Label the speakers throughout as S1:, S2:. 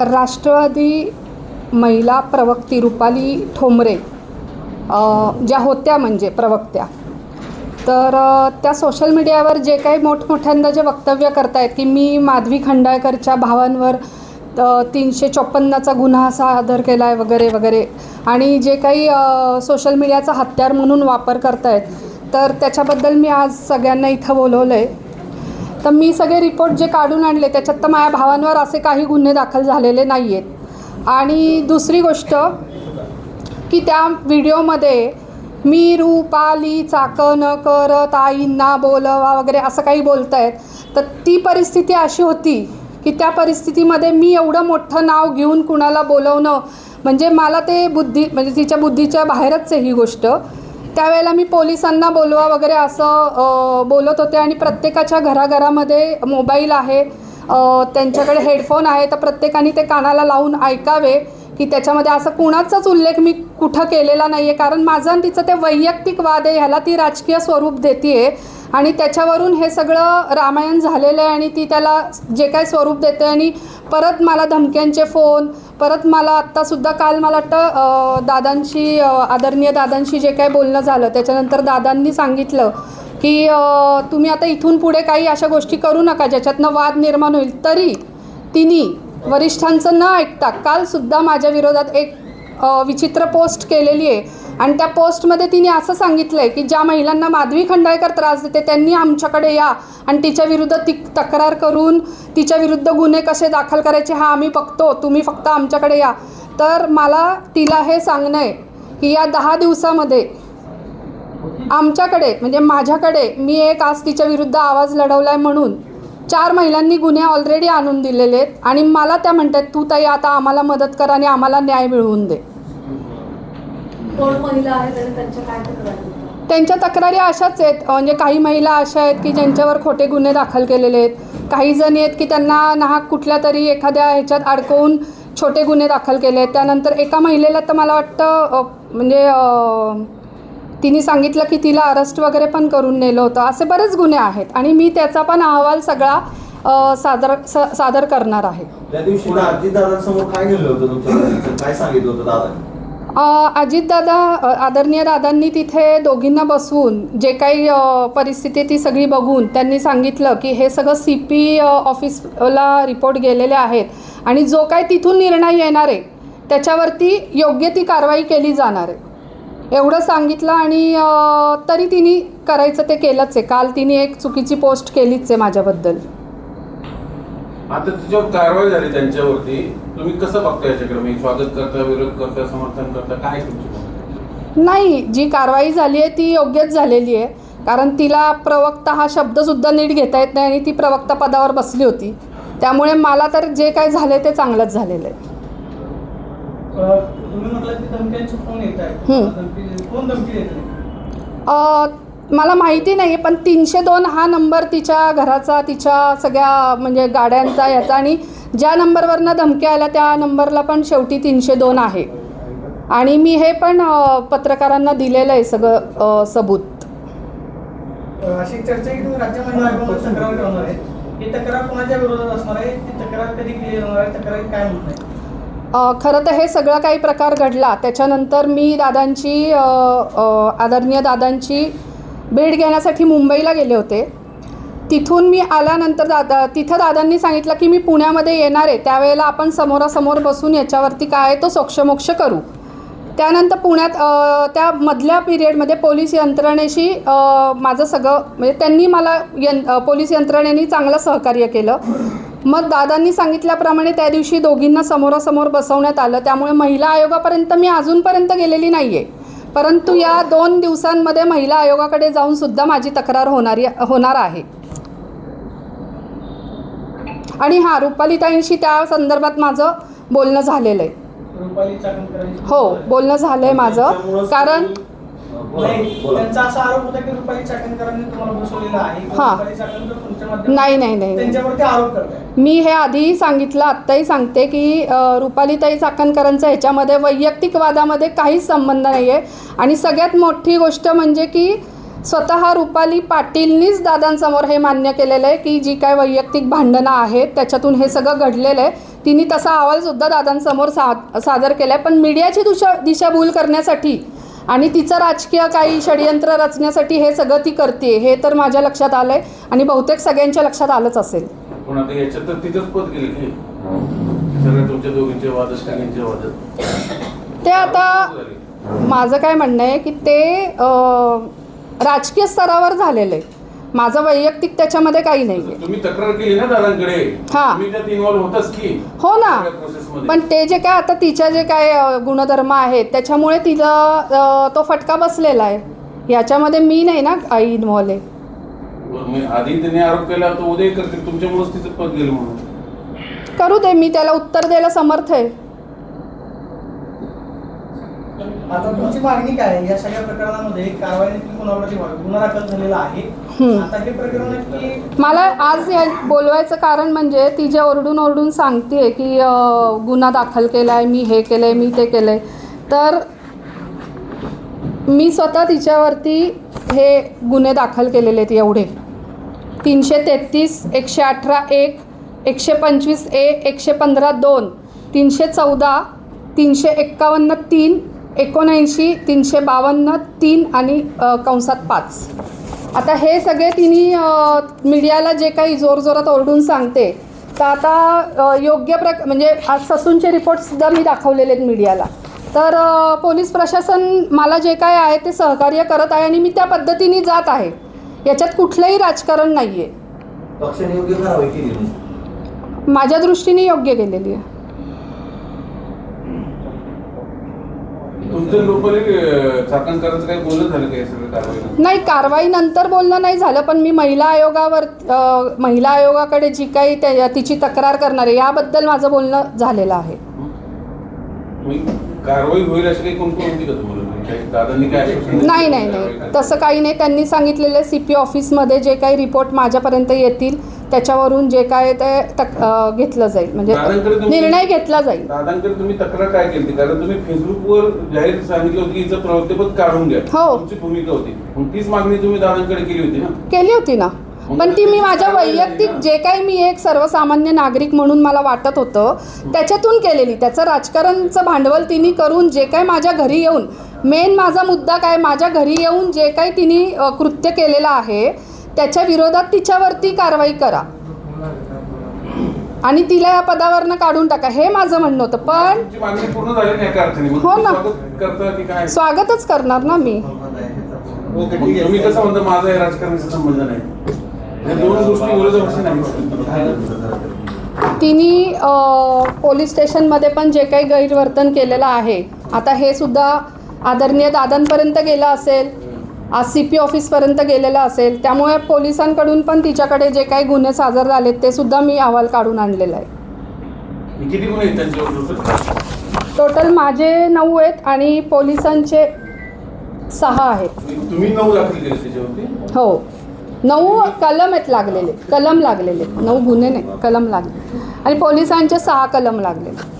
S1: राष्ट्रवादी महिला प्रवक्ती रुपाली ठोंबरे ज्या होत्या म्हणजे प्रवक्त्या. तर त्या सोशल मीडियावर जे काही मोठमोठ्यांदा जे वक्तव्य करतायत की मी माधवी खंडाळकरच्या भावांवर तीनशे चोपन्नचा गुन्हा असा आदर केला आहे वगैरे वगैरे. आणि जे काही सोशल मीडियाचा हत्यार म्हणून वापर करतायत तर त्याच्याबद्दल मी आज सगळ्यांना इथं बोलवलं आहे तर मी सगळे रिपोर्ट जे काढून आणले त्याच्यात तर माझ्या भावांवर असे काही गुन्हे दाखल झालेले नाही आहेत आणि दुसरी गोष्ट की त्या व्हिडिओमध्ये मी रूपाली चाकं न करत आईंना बोलवा वगैरे असं काही बोलत आहेत तर ती परिस्थिती अशी होती की त्या परिस्थितीमध्ये मी एवढं मोठं नाव घेऊन कुणाला बोलवणं म्हणजे मला ते बुद्धी म्हणजे तिच्या बुद्धीच्या बाहेरच आहे ही गोष्ट. त्यावेळेला मी पोलिसांना बोलवा वगैरे असं बोलत होते आणि प्रत्येकाच्या घराघरामध्ये मोबाईल आहे त्यांच्याकडे हेडफोन आहे तर प्रत्येकाने ते कानाला लावून ऐकावे की त्याच्यामध्ये असं कुणाचाच उल्लेख मी कुठं केलेला नाही आहे कारण माझं आणि तिचं ते वैयक्तिक वाद आहे ह्याला ती राजकीय स्वरूप देते आणि त्याच्यावरून हे सगळं रामायण झालेलं आहे आणि ती त्याला जे काय स्वरूप देते आणि परत मला धमक्यांचे फोन परत मला आत्तासुद्धा काल मला वाटतं दादांशी आदरणीय दादांशी जे काय बोलणं झालं त्याच्यानंतर दादांनी सांगितलं की तुम्ही आता इथून पुढे काही अशा गोष्टी करू नका ज्याच्यातनं वाद निर्माण होईल. तरी तिने वरिष्ठांचं न ऐकता कालसुद्धा माझ्या विरोधात एक विचित्र पोस्ट केलेली आहे. आणि त्या पोस्टमध्ये तिने असं सांगितलं आहे की ज्या महिलांना माधवी खंडाळकर त्रास देते त्यांनी आमच्याकडे या आणि तिच्या विरुद्ध ती तक्रार करून तिच्या विरुद्ध गुन्हे कसे दाखल करायचे हा आम्ही बघतो तुम्ही फक्त आमच्याकडे या. तर मला तिला हे सांगणं आहे की या दहा दिवसामध्ये आमच्याकडे म्हणजे माझ्याकडे मी एक आज तिच्या विरुद्ध आवाज लढवला आहे म्हणून चार महिलांनी गुन्हे ऑलरेडी आणून दिलेले आहेत आणि मला त्या म्हणतात तू ताई आता आम्हाला मदत कर आणि आम्हाला न्याय मिळवून दे.
S2: कोण महिला आहेत आणि त्यांच्या काय तक्रारी?
S1: त्यांच्या तक्रारी अशाच आहेत. म्हणजे काही महिला अशा आहेत की ज्यांच्यावर खोटे गुन्हे दाखल केलेले आहेत. काही जणी आहेत की त्यांना नाहक कुठल्या तरी एखाद्या ह्याच्यात अडकवून छोटे गुन्हे दाखल केले आहेत. त्यानंतर एका महिलेला तर मला वाटतं अ, म्हणजे अ, तिने सांगितलं की तिला अरेस्ट वगैरे पण करून नेलं होतं. असे बरेच गुन्हे आहेत आणि मी त्याचा पण अहवाल सगळा अ, सादर स- सादर करणार आहे.
S3: त्या दिवशी दादांसमोर काय गेलं होतं तुमच्या घरी? काय सांगितलं होतं
S1: अजितदादा आदरणीय दादांनी तिथे दोघींना बसवून जे काही परिस्थिती ती सगळी बघून त्यांनी सांगितलं की हे सगळं सी पी ऑफिसला रिपोर्ट गेलेले आहेत आणि जो काय तिथून निर्णय येणार आहे त्याच्यावरती योग्य ती कारवाई केली जाणार आहे. एवढं सांगितलं आणि तरी तिने करायचं ते केलंच आहे. काल तिने एक चुकीची पोस्ट केलीच आहे माझ्याबद्दल.
S4: आता तिच्यावर कारवाई झाली त्यांच्यावरती तुम्ही कसं बघता याच्याकडे? मी स्वागत करता विरोध करता समर्थन करता काय तुमची?
S1: नाही जी कारवाई झाली आहे ती योग्यच झालेली आहे. कारण तिला प्रवक्ता हा शब्दसुद्धा नीट घेता येत नाही आणि ती प्रवक्ता पदावर बसली होती. त्यामुळे मला तर जे काय झाले ते चांगलंच झालेलं आहे.
S5: तुम्ही म्हटलं की धमक्यांचे फोन येत आहेत कोण धमकी देत
S1: मला माहिती नाही पण तीनशे दोन हा नंबर तिच्या घराचा तिच्या सगळ्या म्हणजे गाड्यांचा याचा. आणि ज्या नंबरवरनं धमक्या आल्या त्या नंबरला पण शेवटी तीनशे दोन आहे. आणि मी हे पण पत्रकारांना दिलेलं आहे सगळं सबूत.
S5: अ, अशी एक चर्चा की तुम्ही राज्य महिला आयोगामध्ये तक्रार ठेवणार आहे. ही तक्रार कोणाच्या विरोधात असणार आहे? ती तक्रार कधी केली जाणार आहे? तक्रारी काय म्हणत आहे?
S1: अ, खरं तर हे सगळं काही प्रकार घडला. त्याच्यानंतर मी दादांची आदरणीय दादांची भेट घेण्यासाठी मुंबईला गेले होते. तिथून मी आल्यानंतर दादा तिथं दादांनी सांगितलं की मी पुण्यामध्ये येणार आहे. त्यावेळेला आपण समोरासमोर बसून याच्यावरती काय आहे तो सोक्षमोक्ष करू. त्यानंतर पुण्यात त्या मधल्या पिरियडमध्ये पोलीस यंत्रणेशी माझं सगळं म्हणजे त्यांनी मला यं पोलीस यंत्रणेने चांगलं सहकार्य केलं. मग दादांनी सांगितल्याप्रमाणे त्या दिवशी दोघींना समोरासमोर बसवण्यात आलं. त्यामुळे महिला आयोगापर्यंत मी अजूनपर्यंत गेलेली नाही आहे परंतु या दोन दिवसांमध्ये महिला आयोगाकडे जाऊन सुद्धा माझी तक्रार होणारी होणार आहे. आणि हां रुपालीताईंशी त्या संदर्भात माझं बोलणं झालेलं आहे. हो बोलणं झालं आहे माझं. कारण
S3: तुम्ही- बोला,
S5: नाही
S3: बोला.
S5: त्यांचा असा आरोप होता की रुपाली चाकणकरांनी तुम्हाला बसवलेला आहे. किंवा
S1: हा.
S5: रुपाली चाकणकर तुमच्या माध्यमातून
S1: नाही नाही नाही नाही.
S5: त्यांच्यावरती आरोप करताय.
S1: मी हे आधीही सांगितलं आत्ताही सांगते की अ, रुपालीताई चाकणकरांचा ह्याच्यामध्ये वैयक्तिक वादामध्ये काहीच संबंध नाही आहे आणि सगळ्यात मोठी गोष्ट म्हणजे की स्वतः रुपाली पाटीलनीच दादांसमोर हे मान्य केलेलं आहे की जी काय वैयक्तिक भांडणं आहेत त्याच्यातून हे सगळं घडलेलं आहे. तिने तसा अहवालसुद्धा दादांसमोर सा सादर केला आहे पण मीडियाची दिशा दिशाभूल करण्यासाठी आणि तिचं राजकीय काही षडयंत्र रचण्यासाठी हे सगळं ती करते हे तर माझ्या लक्षात आलं आहे आणि बहुतेक सगळ्यांच्या लक्षात आलंच असेल.
S4: पण आता याच्यात तर तिथंच पद गेले की. सगळ्या तुमच्या दोघींचे वाद तिघींचे वाद.
S1: ते आता माझं काय म्हणणं आहे की ते अं, राजकीय स्तरावर झालेलं आहे. माझं वैयक्तिक त्याच्यामध्ये काही नाही आहे
S4: तुम्ही तक्रार केली ना दादांकडे?
S1: हा.
S4: तुम्ही त्यात इन्व्हॉल्व होताच की?
S1: हो ना.
S4: सगळ्या.
S1: पण ते जे काय आता तिच्या जे काय अ, गुणधर्म आहेत त्याच्यामुळे तिला अ, तो फटका बसलेला आहे. याच्यामध्ये मी नाही ना आई इन्व्हॉल्व आहे.
S4: आधी त्यांनी आरोप केला तर उदय करतील. तुमच्यामुळेच तिचं पद गेलं म्हणून.
S1: करू दे मी त्याला उत्तर द्यायला समर्थ आहे.
S5: आता तुमची मागणी काय आहे? या सगळ्या प्रकरणामध्ये कारवाई नक्की कोणावरती व्हावी? गुन्हा दाखल झालेला आहे.
S1: मला आज या बोलवायचं कारण म्हणजे ती जे ओरडून ओरडून सांगते की अ, गुन्हा दाखल केला आहे मी हे केलं आहे मी ते केलं आहे तर मी स्वतः तिच्यावरती हे गुन्हे दाखल केलेले आहेत एवढे. तीनशे तेहतीस एकशे अठरा एक एकशे पंचवीस ए एकशे पंधरा दोन तीनशे चौदा तीनशे एक्कावन्न तीन एकोणऐंशी तीनशे बावन्न तीन आणि अ, कंसात पाच. आता हे सगळे तिने मीडियाला जे काही जोरजोरात ओरडून सांगते तर आता योग्य प्रक म्हणजे आज ससूनचे रिपोर्टसुद्धा मी दाखवलेले आहेत मीडियाला. तर पोलीस प्रशासन मला जे काय आहे ते सहकार्य करत आहे आणि मी त्या पद्धतीने जात आहे. याच्यात कुठलंही राजकारण नाही आहे. माझ्या दृष्टीने योग्य केलेली आहे
S4: तुमचं लोकल चाकणकरांचं काही बोलत झालं का या सगळ्या कारवाईला
S1: नाही कारवाई नंतर बोलणं नाही झालं पण मी महिला आयोगावर महिला आयोगाकडे जी काही तिची तक्रार करणार आहे याबद्दल माझं बोलणं झालेलं आहे.
S4: कारवाई होईल अशी काही कोण कोण होती का तुम्हाला? म्हणजे काही दादांनी काय आश्वासन दिलं?
S1: नाही नाही नाही? तसं काही नाही. त्यांनी सांगितलेलं सी पी ऑफिसमध्ये जे काही रिपोर्ट माझ्यापर्यंत येतील त्याच्यावरून जे काय ते तक अ, घेतलं जाईल. म्हणजे
S4: दादांकडे तुम्ही-
S1: निर्णय घेतला जाईल.
S4: दादांकडे तुम्ही तक्रार काय केली कारण तुम्ही फेसबुकवर जाहीर सांगितलं होतं की हिचं प्रवृत्तीपद काढून घ्या
S1: हो.
S4: तुमची भूमिका होती. मग तीच मागणी तुम्ही दादांकडे केली होती ना?
S1: केली होती ना. पण ती मी माझ्या वैयक्तिक जे काही मी एक सर्वसामान्य नागरिक म्हणून मला वाटत होतं त्याच्यातून केलेली त्याचं राजकारणचं भांडवल तिने करून जे काही माझ्या घरी येऊन मेन माझा मुद्दा काय माझ्या घरी येऊन जे काही तिने कृत्य केलेलं आहे त्याच्या विरोधात तिच्यावरती कारवाई करा. आणि तिला या पदावरनं काढून टाका हे माझं म्हणणं होतं. पण
S4: तुमची मागणी पूर्ण झाली नाही एका अर्थाने मग
S1: हो ना.
S4: स्वागत करता की काय?
S1: स्वागतच करणार ना मी.
S3: ओके ठीक आहे.
S4: कसं म्हणता माझा या राजकारणाचा संबंध नाही?
S1: तिने पोलीस स्टेशनमध्ये पण जे काही गैरवर्तन केलेलं आहे आता हे सुद्धा आदरणीय दादांपर्यंत गेलं असेल आज सी पी ऑफिसपर्यंत गेलेलं असेल त्यामुळे पोलिसांकडून पण तिच्याकडे जे काही गुन्हे सादर झालेत ते सुद्धा मी अहवाल काढून आणलेला आहे.
S4: टोटल?
S1: माझे नऊ आहेत आणि पोलिसांचे सहा आहेत. हो. नऊ कलम आहेत लागलेले कलम लागलेले. नऊ गुन्हे नाही कलम लागले. आणि पोलिसांचे सहा कलम लागलेले.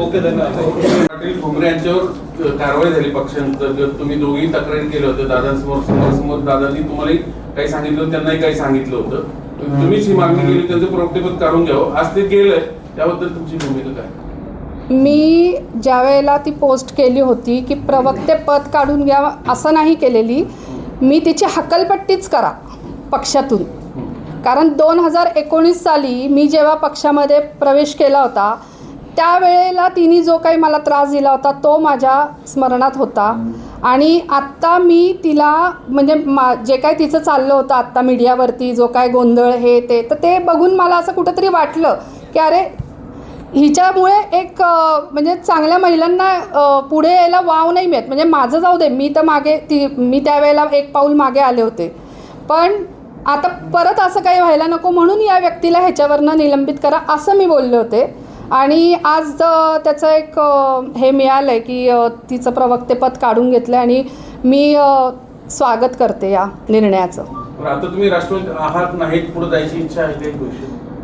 S3: ओके
S4: पाटील यांच्यावर कारवाई झाली पक्षांतर्गत तुम्ही दोघी तक्रारी केलं होतं दादांसमोर समोर समोर दादांनी तुम्हाला काही सांगितलं होतं त्यांनाही काही सांगितलं होतं. तुम्हीच ही मागणी केली त्यांचं प्रवृत्तीपद काढून घ्यावं. आज ते गेलंय त्याबद्दल तुमची भूमिका काय?
S1: मी ज्या वेळेला ती पोस्ट केली होती की प्रवक्ते पद काढून घ्यावं असं नाही केलेली. मी तिची हकलपट्टीच करा पक्षातून. कारण दोन हजार एकोणीस साली मी जेव्हा पक्षामध्ये प्रवेश केला होता त्यावेळेला तिने जो काही मला त्रास दिला होता तो माझ्या स्मरणात होता. आणि आत्ता मी तिला म्हणजे मा जे काय तिचं चाललं होतं आत्ता मीडियावरती जो काय गोंधळ हे ते तर ते बघून मला असं कुठंतरी वाटलं की अरे हिच्यामुळे एक म्हणजे चांगल्या महिलांना पुढे यायला वाव नाही मिळत. म्हणजे माझं जाऊ दे मी तर मागे ती मी त्यावेळेला एक पाऊल मागे आले होते. पण आता परत असं काही व्हायला नको म्हणून या व्यक्तीला ह्याच्यावरनं निलंबित करा असं मी बोलले होते. आणि आज त्याचं एक हे मिळालं आहे की तिचं प्रवक्तेपद काढून घेतलं आणि मी स्वागत करते या निर्णयाचं.
S4: आता तुम्ही राष्ट्रवादी आहात नाहीत पुढे जायची इच्छा आहे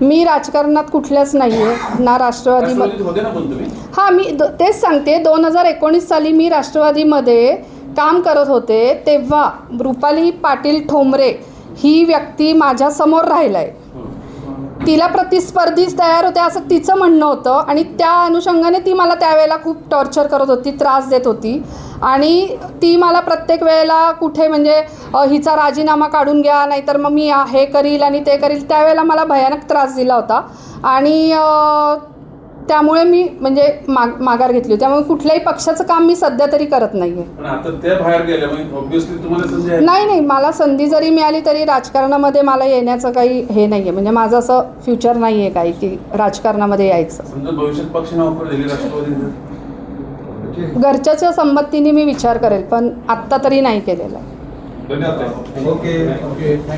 S1: मी राजकारणात कुठल्याच नाही आहे ना राष्ट्रवादी
S4: राष्ट्रवादीत होते ना पण तुम्ही?
S1: हां मी तेच सांगते दोन हजार एकोणीस साली मी राष्ट्रवादीमध्ये काम करत होते तेव्हा रुपाली पाटील ठोंबरे ही व्यक्ती माझ्यासमोर राहिलं आहे तिला प्रतिस्पर्धीच तयार होते असं तिचं म्हणणं होतं आणि त्या अनुषंगाने ती मला त्यावेळेला खूप टॉर्चर करत होती त्रास देत होती. आणि ती मला प्रत्येक वेळेला कुठे म्हणजे हिचा राजीनामा काढून घ्या नाहीतर मग मी हे करील आणि ते करील त्यावेळेला मला भयानक त्रास दिला होता. आणि त्यामुळे मी म्हणजे माग माघार घेतली त्यामुळे कुठल्याही पक्षाचं काम मी सध्या तरी करत नाही आहे
S4: पण आता त्या बाहेर गेल्या म्हणजे ऑब्विसली तुम्हाला संधी आहे.
S1: नाही नाही. मला संधी जरी मिळाली तरी राजकारणामध्ये मला येण्याचं काही हे नाही आहे म्हणजे माझं असं फ्युचर नाही आहे काही की राजकारणामध्ये यायचं.
S4: समजा भविष्यात पक्षाने ऑफर दिली राष्ट्रवादीने?
S1: घरच्याच्या संमतीने मी विचार करेल पण आत्ता तरी नाही केलेला
S3: धन्यवाद. ताई.
S6: Okay okay.